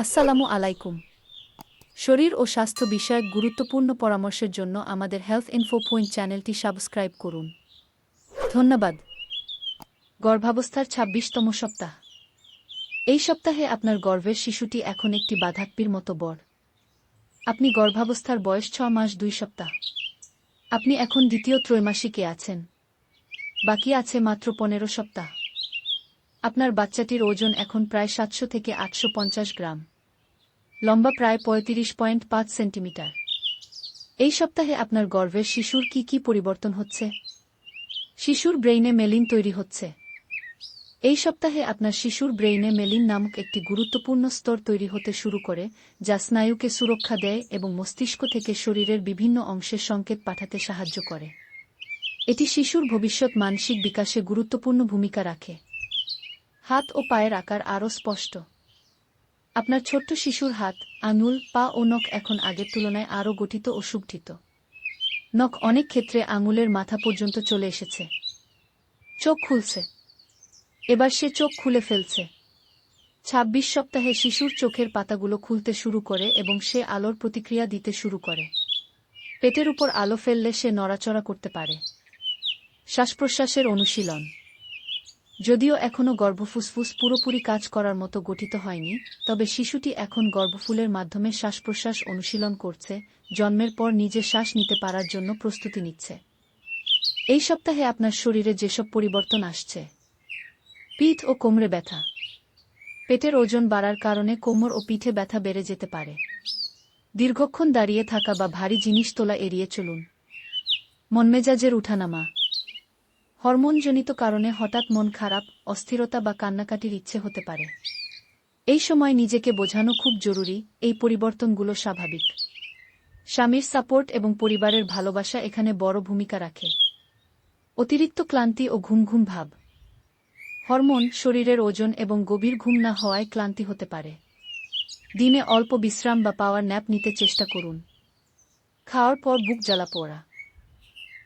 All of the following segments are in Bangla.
আসসালামু আলাইকুম। শরীর ও স্বাস্থ্য বিষয়ক গুরুত্বপূর্ণ পরামর্শের জন্য আমাদের হেলথ ইনফো পয়েন্ট চ্যানেলটি সাবস্ক্রাইব করুন। ধন্যবাদ। গর্ভাবস্থার ছাব্বিশতম সপ্তাহ। এই সপ্তাহে আপনার গর্ভের শিশুটি এখন একটি বাধাত্মীর মতো বর। আপনি গর্ভাবস্থার বয়স ছ মাস দুই সপ্তাহ। আপনি এখন দ্বিতীয় ত্রৈমাসিকে আছেন। বাকি আছে মাত্র পনেরো সপ্তাহ। আপনার বাচ্চাটির ওজন এখন প্রায় সাতশো থেকে আটশো পঞ্চাশ গ্রাম। লম্বা প্রায় পঁয়ত্রিশ পয়েন্ট পাঁচ সেন্টিমিটার। এই সপ্তাহে আপনার গর্ভের শিশুর কি কি পরিবর্তন হচ্ছে? শিশুর ব্রেইনে মেলিন তৈরি হচ্ছে। এই সপ্তাহে আপনার শিশুর ব্রেইনে মেলিন নামক একটি গুরুত্বপূর্ণ স্তর তৈরি হতে শুরু করে, যা স্নায়ুকে সুরক্ষা দেয় এবং মস্তিষ্ক থেকে শরীরের বিভিন্ন অংশের সংকেত পাঠাতে সাহায্য করে। এটি শিশুর ভবিষ্যৎ মানসিক বিকাশে গুরুত্বপূর্ণ ভূমিকা রাখে। হাত ও পায়ের আকার আরও স্পষ্ট। আপনার ছোট্ট শিশুর হাত, আঙুল, পা ও নখ এখন আগের তুলনায় আরও গঠিত ও সুগঠিত। নখ অনেক ক্ষেত্রে আঙুলের মাথা পর্যন্ত চলে এসেছে। চোখ খুলছে। এবার সে চোখ খুলে ফেলছে। ছাব্বিশ সপ্তাহে শিশুর চোখের পাতাগুলো খুলতে শুরু করে এবং সে আলোর প্রতিক্রিয়া দিতে শুরু করে। পেটের উপর আলো ফেললে সে নড়াচড়া করতে পারে। শ্বাস প্রশ্বাসের অনুশীলন। যদিও এখনও গর্ভফুসফুস পুরোপুরি কাজ করার মতো গঠিত হয়নি, তবে শিশুটি এখন গর্ভফুলের মাধ্যমে শ্বাস অনুশীলন করছে, জন্মের পর নিজে শ্বাস নিতে পারার জন্য প্রস্তুতি নিচ্ছে। এই সপ্তাহে আপনার শরীরে যেসব পরিবর্তন আসছে, পিঠ ও কোমরে ব্যথা, পেটের ওজন বাড়ার কারণে কোমর ও পিঠে ব্যথা বেড়ে যেতে পারে। দীর্ঘক্ষণ দাঁড়িয়ে থাকা বা ভারী জিনিস তোলা এড়িয়ে চলুন। মনমেজাজের উঠানামা। হরমোনজনিত কারণে হঠাৎ মন খারাপ, অস্থিরতা বা কান্নাকাটির ইচ্ছে হতে পারে। এই সময় নিজেকে বোঝানো খুব জরুরি, এই পরিবর্তনগুলো স্বাভাবিক। স্বামীর সাপোর্ট এবং পরিবারের ভালোবাসা এখানে বড় ভূমিকা রাখে। অতিরিক্ত ক্লান্তি ও ঘুম ঘুম ভাব। হরমোন শরীরের ওজন এবং গভীর ঘুম না হওয়ায় ক্লান্তি হতে পারে। দিনে অল্প বিশ্রাম বা পাওয়ার ন্যাপ নিতে চেষ্টা করুন। খাওয়ার পর বুক জ্বালা পোড়া।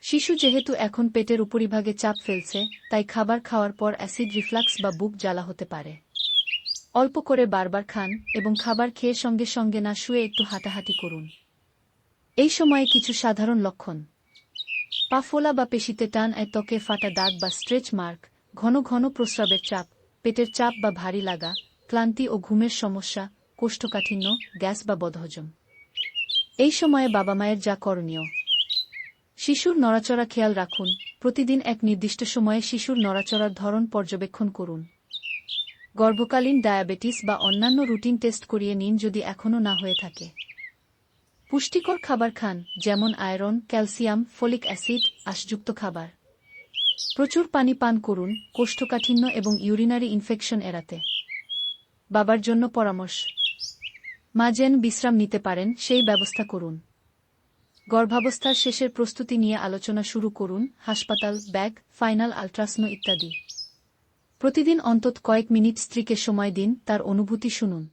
শিশু যেহেতু এখন পেটের উপরিভাগে চাপ ফেলছে, তাই খাবার খাওয়ার পর অ্যাসিড রিফ্লাক্স বা বুক জ্বালা হতে পারে। অল্প করে বারবার খান এবং খাবার খেয়ে সঙ্গে সঙ্গে না শুয়ে একটু হাঁটাহাঁটি করুন। এই সময়ে কিছু সাধারণ লক্ষণ। পা ফোলা বা পেশিতে টান, এ ত্বকে ফাটা দাগ বা স্ট্রেচ মার্ক, ঘন ঘন প্রস্রাবের চাপ, পেটের চাপ বা ভারী লাগা, ক্লান্তি ও ঘুমের সমস্যা, কোষ্ঠকাঠিন্য, গ্যাস বা বদহজম। এই সময়ে বাবা মায়ের যা করণীয়। শিশুর নড়াচড়া খেয়াল রাখুন। প্রতিদিন এক নির্দিষ্ট সময়ে শিশুর নড়াচড়ার ধরন পর্যবেক্ষণ করুন। গর্ভকালীন ডায়াবেটিস বা অন্যান্য রুটিন টেস্ট করিয়ে নিন যদি এখনও না হয়ে থাকে। পুষ্টিকর খাবার খান, যেমন আয়রন, ক্যালসিয়াম, ফলিক অ্যাসিড, আশযুক্ত খাবার। প্রচুর পানি পান করুন, কোষ্ঠকাঠিন্য এবং ইউরিনারি ইনফেকশন এড়াতে। বাবার জন্য পরামর্শ। মা যেন বিশ্রাম নিতে পারেন, সেই ব্যবস্থা করুন। গর্ভাবস্থার শেষের প্রস্তুতি নিয়ে আলোচনা শুরু করুন, হাসপাতাল, ব্যাগ, ফাইনাল আলট্রাসনো ইত্যাদি। প্রতিদিন অন্তত কয়েক মিনিট স্ত্রীকে সময় দিন, তার অনুভূতি শুনুন।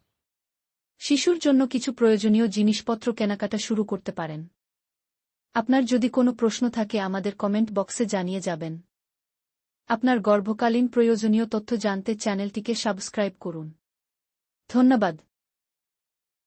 শিশুর জন্য কিছু প্রয়োজনীয় জিনিসপত্র কেনাকাটা শুরু করতে পারেন। আপনার যদি কোনো প্রশ্ন থাকে, আমাদের কমেন্ট বক্সে জানিয়ে যাবেন। আপনার গর্ভকালীন প্রয়োজনীয় তথ্য জানতে চ্যানেলটিকে সাবস্ক্রাইব করুন। ধন্যবাদ।